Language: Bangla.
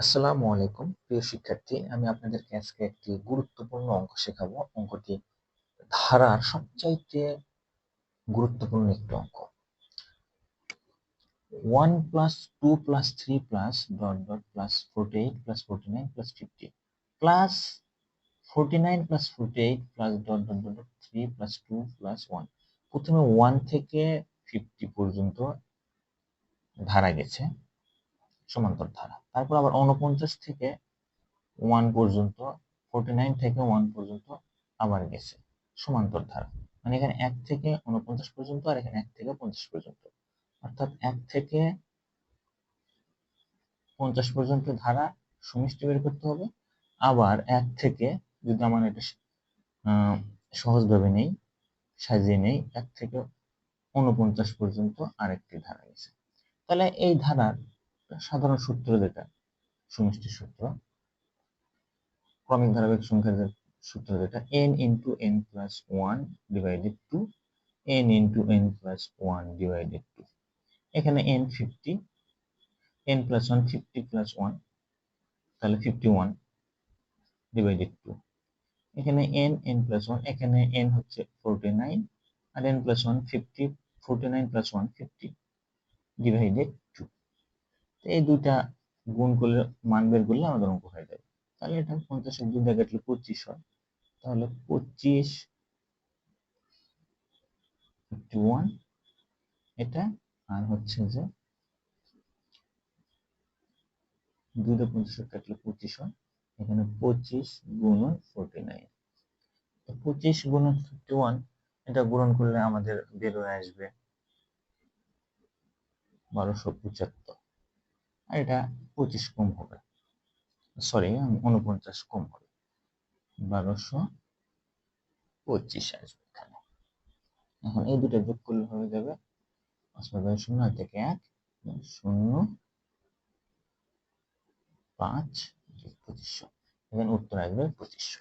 আসসালামু আলাইকুম। প্রিয় শিক্ষার্থী, আমি আপনাদেরকে আজকে একটি গুরুত্বপূর্ণ অঙ্ক শেখাবো। অঙ্কটি ধারার সবচাইতে গুরুত্বপূর্ণ একটি অঙ্ক। One plus two plus three plus dot dot plus forty eight plus forty nine plus fifty plus forty nine plus forty eight plus dot dot dot dot three plus two plus one. প্রথমে ওয়ান থেকে ফিফটি পর্যন্ত ধারা গেছে। সমান্তর ধারা। তারপর আবার উনপঞ্চাশ থেকে ওয়ান পর্যন্ত ফোরটি নাইন থেকে ওয়ান পর্যন্ত আবার গেছে সমান্তর ধারা। মানে এখানে এক থেকে উনপঞ্চাশ পর্যন্ত আর এখানে এক থেকে পঞ্চাশ পর্যন্ত। অর্থাৎ এক থেকে পঞ্চাশ পর্যন্ত ধারা সমষ্টি বের করতে হবে। আবার এক থেকে যদি আমার এটা সহজভাবে নেই, সাজিয়ে নেই, এক থেকে উনপঞ্চাশ পর্যন্ত আরেকটি ধারা গেছে। তাহলে এই ধারার সাধারণ সূত্র যেটা, সমষ্টি সূত্র, ক্রমিক ধারাবাহিক সংখ্যার সূত্র যেটা, n into N plus one divided two N into N plus one divided two এখানে N fifty N plus one fifty plus one তাহলে ফিফটি ওয়ান ডিভাইডেড টু এখানে এন এন প্লাস ওয়ান এখানে এন হচ্ছে ফোরটি নাইন আর N plus one fifty forty nine plus one fifty divided এই দুইটা গুণ করলে, মান বের করলে আমাদের অঙ্ক হয়ে যাবে। তাহলে এটা পঞ্চাশের দুই দাগে কাটলে পঁচিশ হয়। তাহলে পঁচিশ ওয়ান এটা আর হচ্ছে যে দুইটা পঞ্চাশ কাটলে পঁচিশ হয়। এখানে পঁচিশ গুণন ফোরটি নাইন তো পঁচিশ গুণন ফিফটি ওয়ান এটা গুণন করলে আমাদের বের হয়ে আসবে বারোশো পঁচাত্তর। আর এটা পঁচিশ কম হবে। সরি উনপঞ্চাশ কম হবে। বারোশো পঁচিশ আসবে এখানে। এখন এই দুটো যোগ করলে হয়ে যাবে শূন্য থেকে এক শূন্য, পাঁচ পঁচিশশো। এখানে উত্তর আসবে পঁচিশশো।